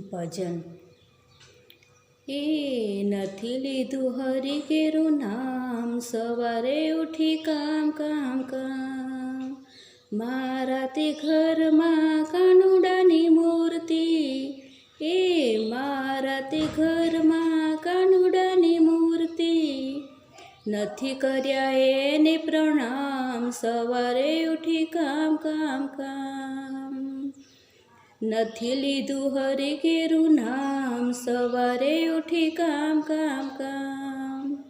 ભજન. એ નથી લીધું હરી કેરું નામ, સવારે ઉઠી કામ કામ કામ. મારા તે ઘરમાં કાનુડાની મૂર્તિ. એ મારા તે ઘરમાં કાનુડાની મૂર્તિ. નથી કર્યા એને પ્રણામ, સવારે ઉઠી કામ કામ કામ. નથી લીધું હરે કેરું નામ. સવારે ઉઠી કામ કામ કામ.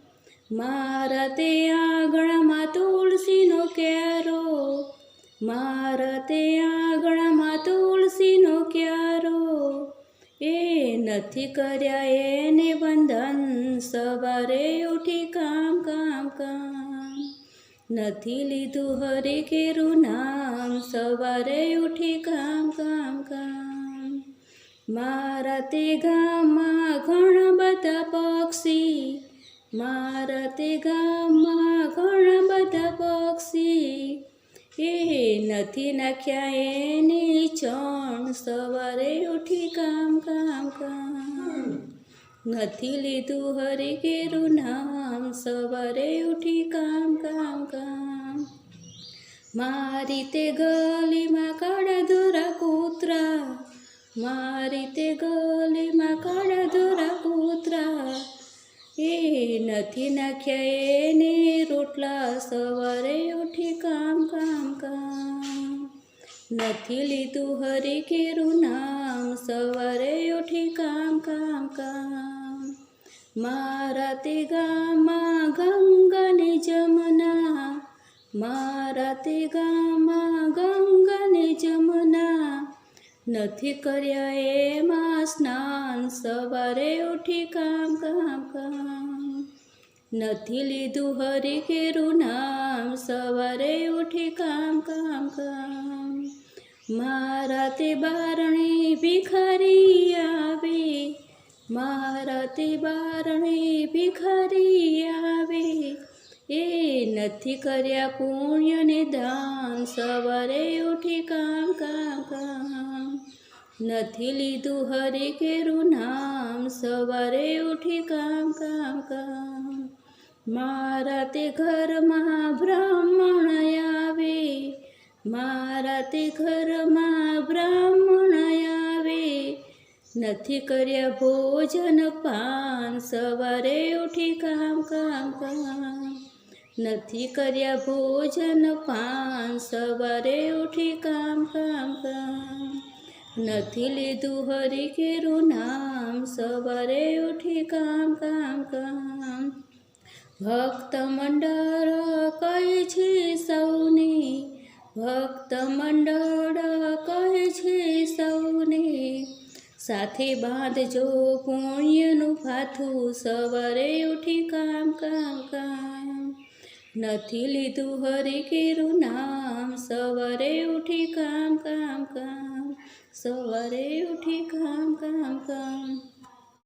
મારા તે આંગણામાં તુલસીનો ક્યારો. મારા તે આંગણામાં તુલસીનો ક્યારો. એ નથી કર્યા એને બંધન સવારે ઉઠી કામ કામ કામ. નથી લીધું હરે કેરું નામ. સવારે ઉઠી કામ કામ કામ. મારા તે ગામમાં ઘણા બધા પક્ષી. મારા તે ગામમાં ઘણા બધા પક્ષી. એ નથી નાખ્યા એની ચણ. સવારે ઉઠી કામ કામ કામ. નથી લીધું હરે કેરું નામ. સવારે ઉઠી કામ કામ કામ. મારી તે ગલીમાં કાળા કૂતરા મારી તે ગલીમાં કાળા કૂતરા. એ નથી નાખ્યા એને રોટલા સવારે ઉઠી કામ કામ કામ. નથી લીધું હરે કેરું નામ, સવારે ઉઠી કામ કામ કામ. મારા તે ગામમાં ગંગાને જમના મારા તે ગામમાં ગંગાને જમના નથી કર્યા એમાં સ્નાન. સવારે ઉઠી કામ કામ કામ. નથી લીધું હરી કેરું નામ. સવારે ઉઠી કામ કામ કામ. મારા તે બારણે ભિખારી આવે. મારા તે બારણે ભિખારી નથી કર્યા પુણ્યને દાન, સવારે ઉઠી કામ કામ કામ. નથી લીધું હરે કેરું નામ, સવારે ઉઠી કામ કામ કામ. મારા તે ઘરમાં બ્રાહ્મણ આવે, મારા તે ઘરમાં બ્રાહ્મણ આવે. નથી કર્યા ભોજન પાન, સવારે ઉઠી કામ કામ કામ. નથી કર્યા ભોજન પાન, સવારે ઉઠી કામ કામ કામ. નથી લીધું હરી કેરું નામ, સવારે ઉઠી કામ કામ કામ. ભક્ત મંડળ કહે છે સૌને, ભક્ત મંડળ કહે છે સૌને. સાથે બાંધજો પુણ્યનું ભાથું, સવારે ઉઠી કામ કામ કામ. નથી લીધું હરે કેરું નામ. સવારે ઉઠી કામ કામ કામ. સવારે ઉઠી કામ કામ કામ.